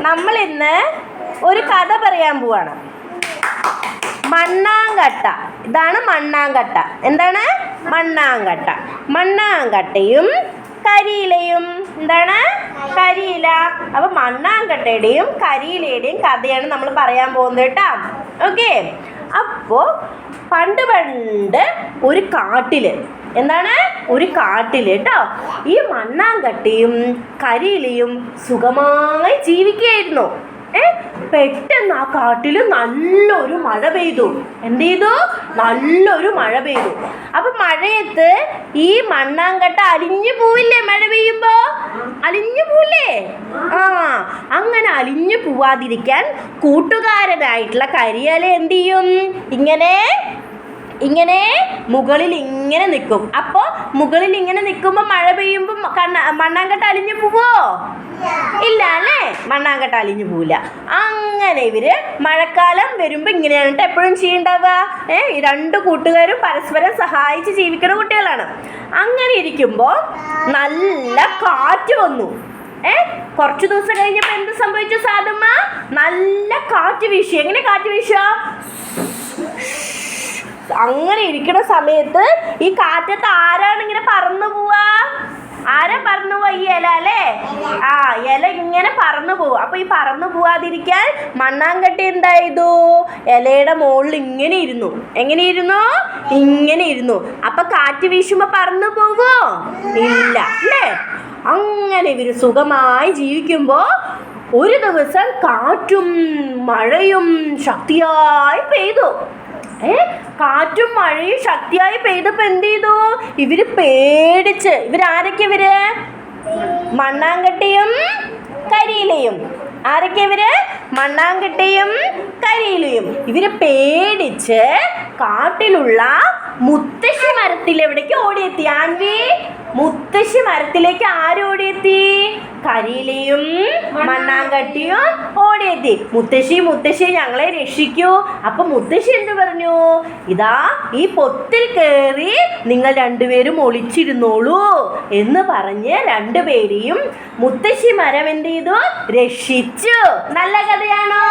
നമ്മൾ ഇന്ന് ഒരു കഥ പറയാൻ പോവാണ്. മണ്ണാങ്കട്ട. ഇതാണ് മണ്ണാങ്കട്ട. എന്താണ്? മണ്ണാങ്കട്ട. മണ്ണാങ്കട്ടയും കരിയിലയും. എന്താണ്? കരിയില. അപ്പൊ മണ്ണാങ്കട്ടയുടെയും കരിയിലയുടെയും കഥയാണ് നമ്മൾ പറയാൻ പോകുന്നത് കേട്ടോ. ഓക്കെ അപ്പോൾ പണ്ട് പണ്ട് ഒരു കാട്ടിൽ എന്താണ്? ഒരു കാട്ടിൽ കേട്ടോ ഈ മണ്ണാങ്കട്ടിയും കരിയിലയും സുഖമായി ജീവിക്കുകയായിരുന്നു. ഏ? പെട്ടെന്ന് ആ കാട്ടിൽ നല്ലൊരു മഴ പെയ്തു. എന്ത് ചെയ്തു? നല്ലൊരു മഴ പെയ്തു. അപ്പൊ മഴയത്ത് ഈ മണ്ണാങ്കട്ട അലിഞ്ഞു പോവില്ലേ മഴ പെയ്യുമ്പോ? അലിഞ്ഞു പോവില്ലേ? ആ. അങ്ങനെ അലിഞ്ഞു പോവാതിരിക്കാൻ കൂട്ടുകാരനായിട്ടുള്ള കരിയല എന്ത് ചെയ്യും? ഇങ്ങനെ ഇങ്ങനെ മുകളിൽ ഇങ്ങനെ നിൽക്കും. അപ്പോൾ മുകളിൽ ഇങ്ങനെ നിൽക്കുമ്പോൾ മഴ പെയ്യുമ്പോൾ കണ്ണ മണ്ണാങ്കട്ട അലിഞ്ഞു പോവോ? ഇല്ല അല്ലേ? മണ്ണാങ്കട്ട അലിഞ്ഞു പോവില്ല. അങ്ങനെ ഇവർ മഴക്കാലം വരുമ്പോൾ ഇങ്ങനെയാണ് എപ്പോഴും ചെയ്യണ്ടാവുക. ഏ രണ്ട് കൂട്ടുകാരും പരസ്പരം സഹായിച്ച് ജീവിക്കുന്ന കുട്ടികളാണ്. അങ്ങനെ ഇരിക്കുമ്പോൾ നല്ല കാറ്റ് വന്നു. ഏ? കുറച്ച് ദിവസം കഴിഞ്ഞപ്പോൾ എന്ത് സംഭവിച്ചു സാധമ്മ? നല്ല കാറ്റ് വീശി. എങ്ങനെ കാറ്റ് വീശ? അങ്ങനെ ഇരിക്കുന്ന സമയത്ത് ഈ കാറ്റത്ത് ആരാണ് ഇങ്ങനെ പറന്നു പോവാ? ആരാ പറന്നു പോവാ ഈ ഇല അല്ലേ? ആ ഇല ഇങ്ങനെ പറന്നു പോവും. അപ്പൊ ഈ പറന്നു പോവാതിരിക്കാൻ മണ്ണാങ്കട്ടി എന്താ ഇലയുടെ മുകളിൽ ഇങ്ങനെ ഇരുന്നു. എങ്ങനെ ഇരുന്നു? ഇങ്ങനെ ഇരുന്നു. അപ്പൊ കാറ്റ് വീശുമ്പോ പറന്നു പോവോ? ഇല്ല. അല്ലേ? അങ്ങനെ ഇവർ സുഖമായി ജീവിക്കുമ്പോൾ ഒരു ദിവസം കാറ്റും മഴയും ശക്തിയായി പെയ്തു. ഏ? കാറ്റും മഴയും ശക്തിയായി പെയ്തപ്പോ എന്ത് ചെയ്തു? ഇവർ പേടിച്ച്. ഇവരാരൊക്കെ ഇവർ? മണ്ണാങ്കട്ടിയും കരിയിലയും. ആരൊക്കെ ഇവർ? മണ്ണാങ്കട്ടയും കരിയിലയും. ഇവർ പേടിച്ച് കാട്ടിലുള്ള മുത്തശ്ശി മരത്തിൽ എവിടേക്ക് ഓടിയെത്തി? ആൻവി മുത്തശ്ശി മരത്തിലേക്ക് ആരോടിയെത്തി കരിയിലയും മണ്ണാങ്കട്ടിയും ഓടിയെത്തി. മുത്തശ്ശി മുത്തശ്ശി ഞങ്ങളെ രക്ഷിക്കൂ. അപ്പൊ മുത്തശ്ശി എന്ത് പറഞ്ഞു? ഇതാ ഈ പൊത്തിൽ കയറി നിങ്ങൾ രണ്ടുപേരും ഒളിച്ചിരുന്നോളൂ എന്ന് പറഞ്ഞ് രണ്ടുപേരെയും മുത്തശ്ശി മരം എന്ത് ചെയ്തു? രക്ഷിച്ചു. നല്ല കഥയാണോ?